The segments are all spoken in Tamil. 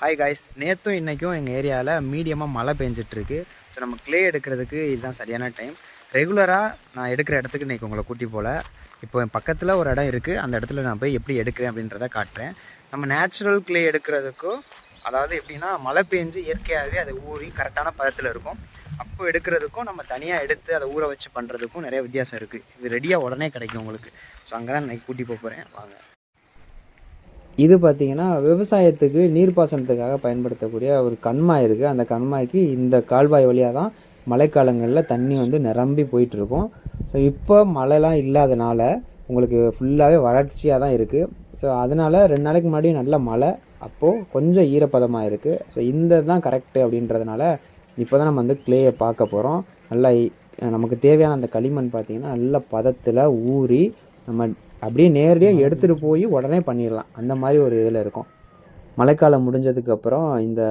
ஹாய் காய்ஸ் நேற்றும் இன்றைக்கும் எங்கள் ஏரியாவில் மீடியமாக மழை பெஞ்சிட்ருக்கு. ஸோ நம்ம க்ளே எடுக்கிறதுக்கு இதுதான் சரியான டைம் ரெகுலராக நான் எடுக்கிற இடத்துக்கு இன்றைக்கி உங்களை கூட்டி போகல இப்போ என் பக்கத்தில் ஒரு இடம் இருக்குது அந்த இடத்துல நான் போய் எப்படி எடுக்கிறேன் அப்படின்றத காட்டுறேன். நம்ம நேச்சுரல் க்ளே எடுக்கிறதுக்கும் அதாவது எப்படின்னா மழை பெஞ்சு இயற்கையாகவே அது ஊறி கரெக்டான பதத்தில் இருக்கும். அப்போ எடுக்கிறதுக்கும் நம்ம தனியாக எடுத்து அதை ஊற வச்சு பண்ணுறதுக்கும் நிறைய வித்தியாசம் இருக்குது இது ரெடியாக உடனே கிடைக்கும் உங்களுக்கு. ஸோ அங்கே தான் இன்னைக்கு கூட்டி போக போகிறேன் வாங்க. இது பார்த்திங்கன்னா விவசாயத்துக்கு நீர்ப்பாசனத்துக்காக பயன்படுத்தக்கூடிய ஒரு கண்மாய் இருக்குது அந்த கண்மாய்க்கு இந்த கால்வாய் வழியாக தான் மழைக்காலங்களில் தண்ணி வந்து நிரம்பி போயிட்டுருக்கும். ஸோ இப்போ மழைலாம் இல்லாதனால உங்களுக்கு ஃபுல்லாகவே வறட்சியாக தான் இருக்குது ஸோ அதனால் ரெண்டு நாளைக்கு முன்னாடி நல்ல மழை அப்போது கொஞ்சம் ஈரப்பதமாக இருக்குது ஸோ இந்த தான் கரெக்டு அப்படின்றதுனால இப்போ தான் நம்ம வந்து கிளேயை பார்க்க போகிறோம் நல்லா நமக்கு தேவையான அந்த களிமண் பார்த்திங்கன்னா நல்ல பதத்தில் ஊறி நம்ம அப்படியே நேரடியாக எடுத்துகிட்டு போய் உடனே பண்ணிடலாம். அந்த மாதிரி ஒரு இதில் இருக்கும். மழைக்காலம் முடிஞ்சதுக்கப்புறம் இந்த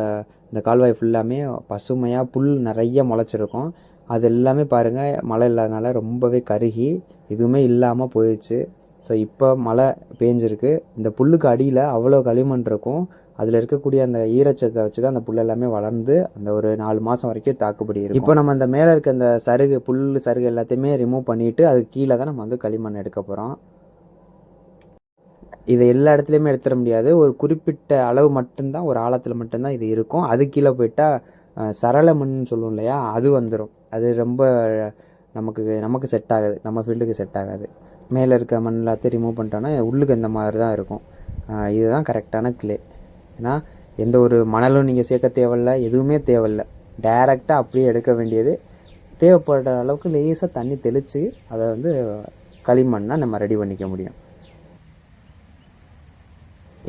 இந்த கால்வாய் ஃபுல்லாமே பசுமையாக புல் நிறைய முளைச்சிருக்கும். அது எல்லாமே பாருங்கள் மழை இல்லாதனால ரொம்பவே கருகி எதுவுமே இல்லாமல் போயிடுச்சு. ஸோ இப்போ மழை பேஞ்சிருக்கு. இந்த புல்லுக்கு அடியில் அவ்வளோ களிமண் இருக்கும். அதில் இருக்கக்கூடிய அந்த ஈரச்சத்தை வச்சு தான் அந்த புல் எல்லாமே வளர்ந்து அந்த ஒரு நாலு மாதம் வரைக்கும் தாக்குப்படி இருக்கும். இப்போ நம்ம அந்த மேலே இருக்க அந்த சருகு புல் சருகு எல்லாத்தையுமே ரிமூவ் பண்ணிவிட்டு அதுக்கு கீழே தான் நம்ம வந்து களிமண் எடுக்க போகிறோம் இதை எல்லா இடத்துலையுமே எடுத்துட முடியாது. ஒரு குறிப்பிட்ட அளவு மட்டும்தான் ஒரு ஆழத்தில் மட்டும்தான் இது இருக்கும். அது கீழே போயிட்டால் சரள மண்ணுன்னு சொல்லுவோம் இல்லையா? அது வந்துடும் அது ரொம்ப நமக்கு நமக்கு செட் ஆகாது. நம்ம ஃபீல்டுக்கு செட் ஆகாது. மேலே இருக்க மண் எல்லாத்தையும் ரிமூவ் பண்ணிட்டோன்னா உள்ளுக்கு இந்த மாதிரி தான் இருக்கும் இதுதான் கரெக்டான கிளே ஏன்னா எந்த ஒரு மணலும் நீங்கள் சேர்க்க தேவையில்ல எதுவுமே தேவையில்ல. டைரெக்டாக அப்படியே எடுக்க வேண்டியது. தேவைப்படுற அளவுக்கு லேசாக தண்ணி தெளித்து அதை வந்து களிமண்ணாக நம்ம ரெடி பண்ணிக்க முடியும்.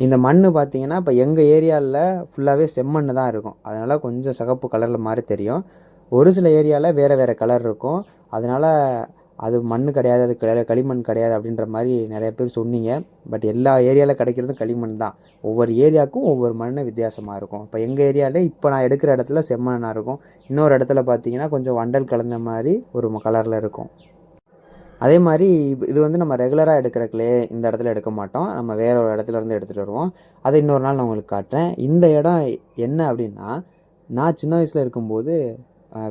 இந்த மண் பார்த்தீங்கன்னா இப்போ எங்கள் ஏரியாவில் ஃபுல்லாகவே செம்மண் தான் இருக்கும். அதனால் கொஞ்சம் சிகப்பு கலரில் மாதிரி தெரியும். ஒரு சில ஏரியாவில் வேறு வேறு கலர் இருக்கும். அதனால் அது மண் கிடையாது அது கிடையாது களிமண் கிடையாது அப்படின்ற மாதிரி நிறைய பேர் சொன்னீங்க. பட் எல்லா ஏரியாவில் கிடைக்கிறதும் களிமண் தான். ஒவ்வொரு ஏரியாவுக்கும் ஒவ்வொரு மண் வித்தியாசமாக இருக்கும். இப்போ எங்கள் ஏரியாவில் இப்போ நான் எடுக்கிற இடத்துல செம்மண்ணாக இருக்கும். இன்னொரு இடத்துல பார்த்தீங்கன்னா கொஞ்சம் வண்டல் கலந்த மாதிரி ஒரு கலரில் இருக்கும். அதே மாதிரி இது- வந்து நம்ம ரெகுலராக எடுக்கிற கிளே இந்த இடத்துல எடுக்க மாட்டோம். நம்ம வேற ஒரு இடத்துல இருந்து எடுத்துகிட்டு வருவோம். அதை இன்னொரு நாள் நான் உங்களுக்கு காட்டுறேன். இந்த இடம் என்ன அப்படின்னா நான் சின்ன வயசில் இருக்கும்போது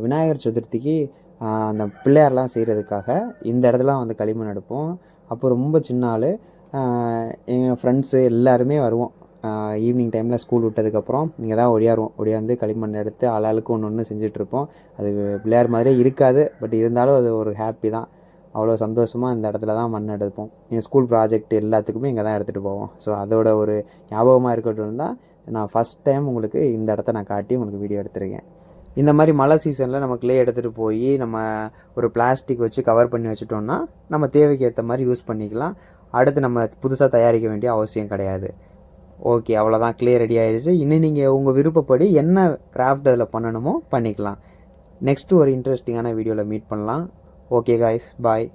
விநாயகர் சதுர்த்திக்கு அந்த பிள்ளையார்லாம் செய்கிறதுக்காக இந்த இடத்துல வந்து களிமண் எடுப்போம். அப்போ ரொம்ப சின்ன ஆள். எங்கள் ஃப்ரெண்ட்ஸு எல்லாருமே வருவோம். ஈவினிங் டைமில் ஸ்கூல் விட்டதுக்கப்புறம் இங்கே தான் ஒடியாருவோம். ஒடியாந்து களிமண் எடுத்து ஆளாளுக்கு ஒன்று ஒன்று செஞ்சிட்ருப்போம் அது பிள்ளையார் மாதிரியே இருக்காது. பட் இருந்தாலும் அது ஒரு ஹாப்பி தான். அவ்வளோ சந்தோஷமாக இந்த இடத்துல தான் மண் எடுப்போம். என் ஸ்கூல் ப்ராஜெக்ட் எல்லாத்துக்குமே இங்கே தான் எடுத்துகிட்டு போவோம். ஸோ அதோட ஒரு ஞாபகமாக இருக்கட்டும் தான் நான் ஃபஸ்ட் டைம் உங்களுக்கு இந்த இடத்த நான் காட்டி உங்களுக்கு வீடியோ எடுத்திருக்கேன். இந்த மாதிரி மழை சீசனில் நம்ம கிளே எடுத்துகிட்டு போய் நம்ம ஒரு பிளாஸ்டிக் வச்சு கவர் பண்ணி வச்சுட்டோம்னா நம்ம தேவைக்கு ஏற்ற மாதிரி யூஸ் பண்ணிக்கலாம். அடுத்து நம்ம புதுசாக தயாரிக்க வேண்டிய அவசியம் கிடையாது. ஓகே அவ்வளோதான் கிளே ரெடி ஆயிடுச்சு இன்னும் நீங்கள் உங்கள் விருப்பப்படி என்ன கிராஃப்ட் அதில் பண்ணணுமோ பண்ணிக்கலாம். நெக்ஸ்ட்டு ஒரு இன்ட்ரெஸ்டிங்கான வீடியோவில் மீட் பண்ணலாம். Okay guys bye